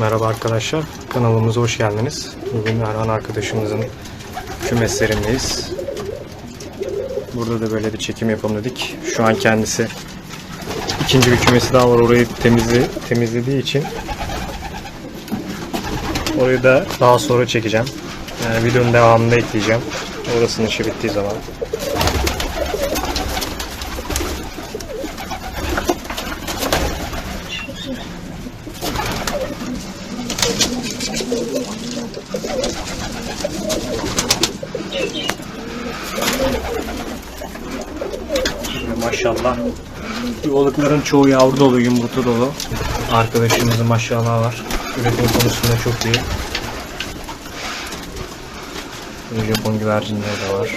Merhaba arkadaşlar, kanalımıza hoş geldiniz. Bugün Erhan arkadaşımızın kümeslerindeyiz. Burada da böyle bir çekim yapalım dedik. Şu an kendisi ikinci bir kümesi daha var orayı temizle, temizlediği için orayı da daha sonra çekeceğim. Yani videonun devamında ekleyeceğim. Orasının işi bittiği zaman. Maşallah. Yuvalıkların çoğu yavru dolu, yumurta dolu. Arkadaşımızın maşallah var. Üretim konusunda çok iyi. Japon güvercinleri de var.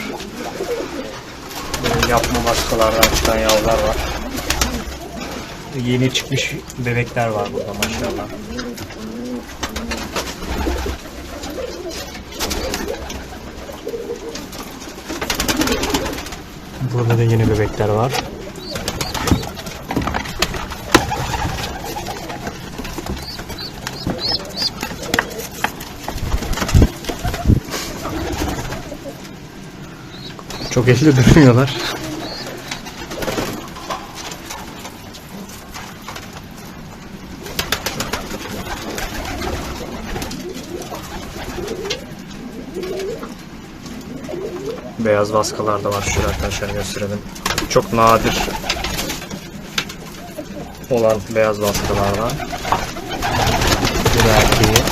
Yapma baskılardan çıkan yavrular var. Yeni çıkmış bebekler var burada maşallah. Burada da yeni bebekler var. Çok eşli durmuyorlar. Beyaz vaskalar da var. Şöyle arkadaşlar gösterelim. Çok nadir olan beyaz vaskalardan. Bir erkeği.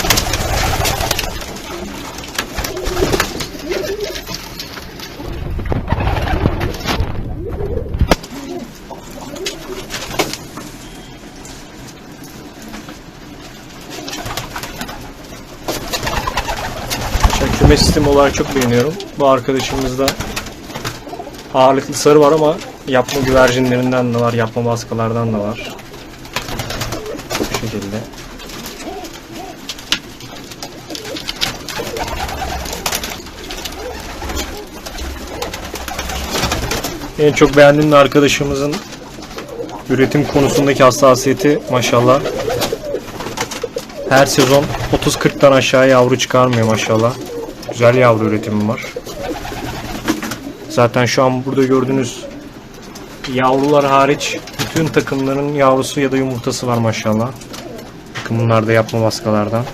Sistemi olarak çok beğeniyorum. Bu arkadaşımızda ağırlıklı sarı var ama yapma güvercinlerinden de var, yapma baskalardan da var. Bu şekilde. En çok beğendiğim arkadaşımızın üretim konusundaki hassasiyeti maşallah. Her sezon 30-40'tan aşağı yavru çıkarmıyor maşallah. Güzel yavru üretimi var. Zaten şu an burada gördüğünüz yavrular hariç bütün takımların yavrusu ya da yumurtası var maşallah. Bakın bunlar da yapma baskalardan.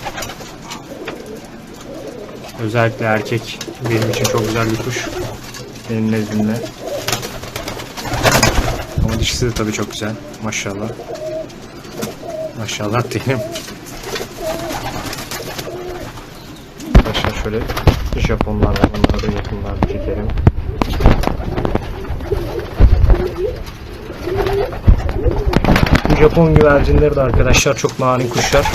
Özellikle erkek benim için çok güzel bir kuş. Benim nezdimde. Ama dişisi de tabii çok güzel. Maşallah. Maşallah diyelim. Arkadaşlar şöyle Japonlar var. Onları da yakınlarda çekelim. Bu Japon güvercinleri de arkadaşlar çok narin kuşlar.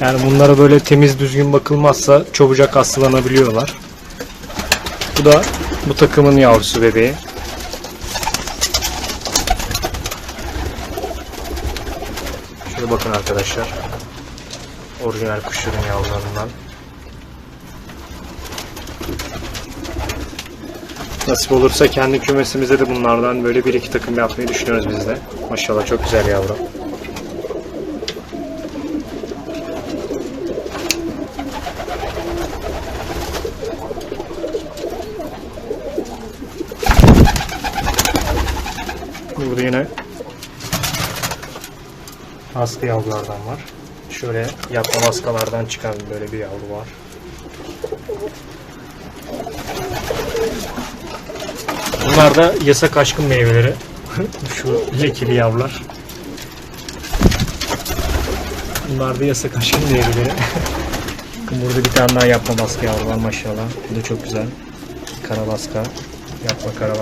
Yani bunlara böyle temiz düzgün bakılmazsa çabucak hastalanabiliyorlar. Bu da bu takımın yavrusu bebeği. Şöyle bakın arkadaşlar. Orijinal kuşların yavrularından. Nasip olursa kendi kümesimize de bunlardan böyle bir iki takım yapmayı düşünüyoruz biz de. Maşallah çok güzel yavru. Burada yine hasta yavrulardan var. Şöyle yapma maskalardan çıkan böyle bir yavru var. Bunlar da yasak aşkın meyveleri. Şu lekeli yavrular. Bunlar da yasak aşkın meyveleri. Burada bir tane daha yapma baska yavru var maşallah. Bu da çok güzel. Kara baska. Yapma kara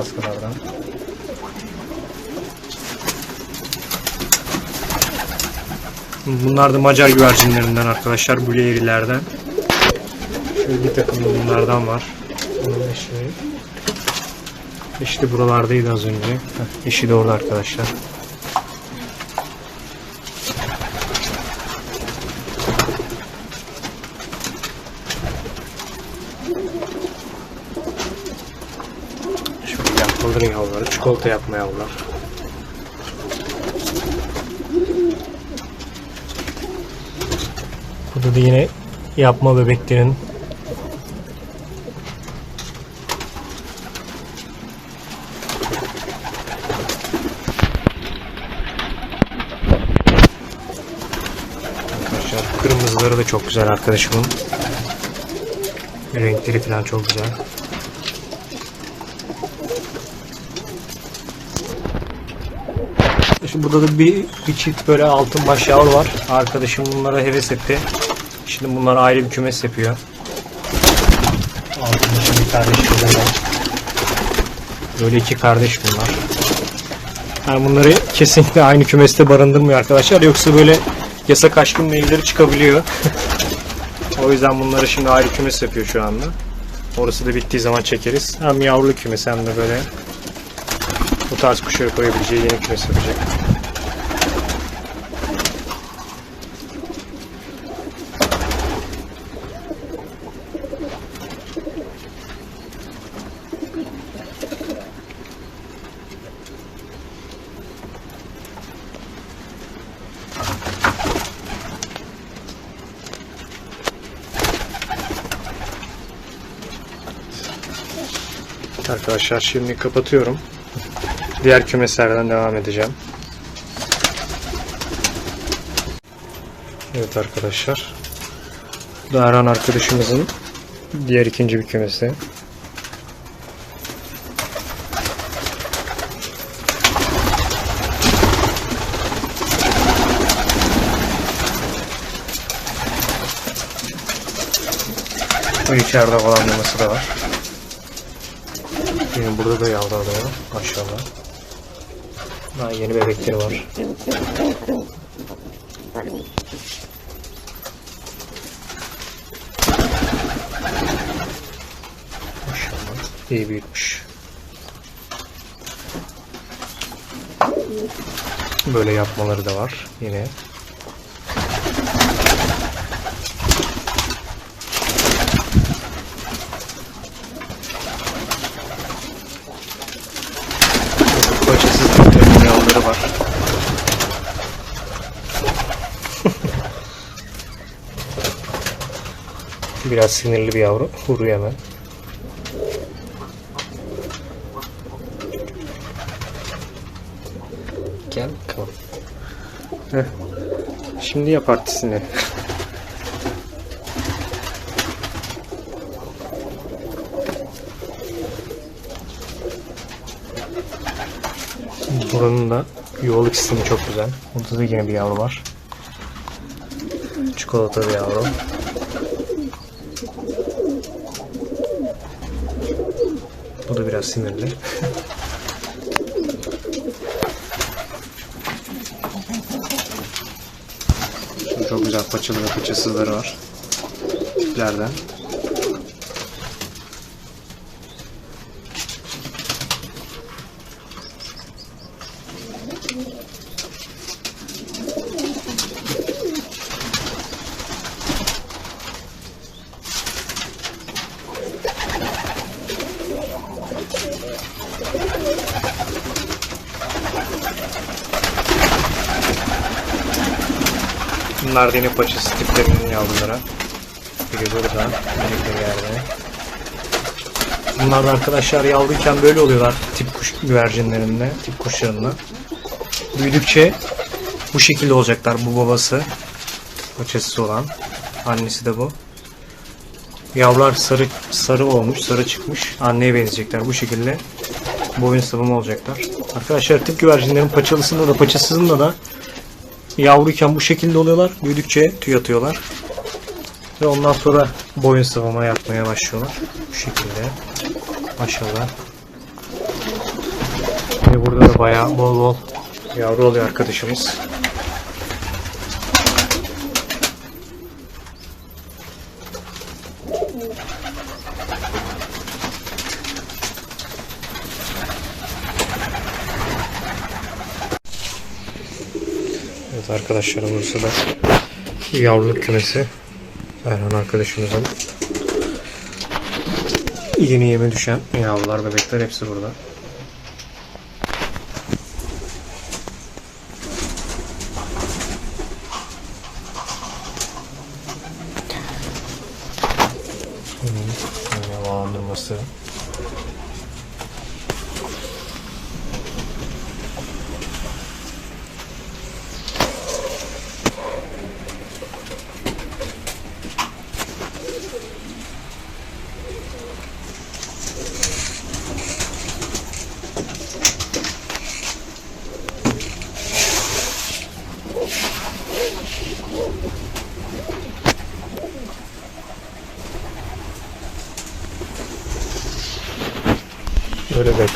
Bunlar da Macar güvercinlerinden arkadaşlar. Bulyerilerden. Şöyle bir takım da bunlardan var. Bunun eşi. Eşi de buralardaydı az önce. Heh, eşi de orada arkadaşlar. Şöyle yapmaların yavruları. Çikolata yapma yavrular. Burada da yine yapma bebeklerin kırmızıları da çok güzel arkadaşımın. Renkleri falan çok güzel. Şimdi burada da bir, bir çift böyle altın baş yavru var. Arkadaşım bunlara heves etti. Şimdi bunlar ayrı bir kümes yapıyor. Altın başın bir kardeş böyle. Böyle iki kardeş bunlar. Yani bunları kesinlikle aynı kümeste barındırmıyor arkadaşlar. Yoksa böyle yasak aşkın meyveleri çıkabiliyor. o yüzden bunları şimdi ayrı kümes yapıyor şu anda. Orası da bittiği zaman çekeriz. Hem yavru kümes hem de böyle bu tarz kuşları koyabileceği yeni kümes yapacak. Arkadaşlar şimdi kapatıyorum. Diğer kümeslerden devam edeceğim. Evet arkadaşlar. Bu da Erhan arkadaşımızın diğer ikinci bir kümesi. Bu içeride falan da var. Yine burada da yavru adamı maşallah. Daha yeni bebekleri var. Maşallah. İyi büyütmüş. Böyle yapmaları da var yine. Paçasız bir yavruları var. Biraz sinirli bir yavru. Vuruyor hemen. Gel bakalım. Heh. Şimdi yap artistini. Buranın da yuvalık sistemi çok güzel. Burada da yine bir yavru var. Çikolata bir yavru. Bu da biraz sinirli. Çok güzel paçalı ve paçasızları var. Tiplerden. Bunlar da yine paçası tiplerinin yavruları. Biri burada, biri bir yerde. Bunlar da arkadaşlar yavruyken böyle oluyorlar tip kuş güvercinlerinde, tip kuşlarında. Büyüdükçe bu şekilde olacaklar. Bu babası, paçası olan. Annesi de bu. Yavrular sarı sarı olmuş, sarı çıkmış. Anneye benzeyecekler. Bu şekilde boyun sıvımı olacaklar. Arkadaşlar tip güvercinlerin paçalısında da paçasızında da yavruyken bu şekilde oluyorlar. Büyüdükçe tüy atıyorlar. Ve ondan sonra boyun sıvama yapmaya başlıyorlar. Bu şekilde. Maşallah. Ve burada da bayağı bol bol yavru oluyor arkadaşımız. Evet arkadaşlar burası da yavruluk kümesi. Erhan arkadaşımızın yeni yeme düşen yavrular, bebekler hepsi burada. Havalandırması. Hmm,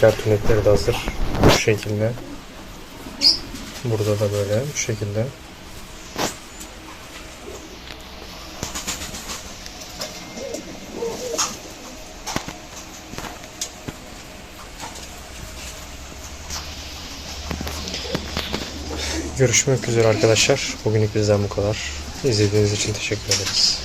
bekler tünekleri de hazır. Bu şekilde. Burada da böyle bu şekilde. Görüşmek üzere arkadaşlar. Bugünlük bizden bu kadar. İzlediğiniz için teşekkür ederiz.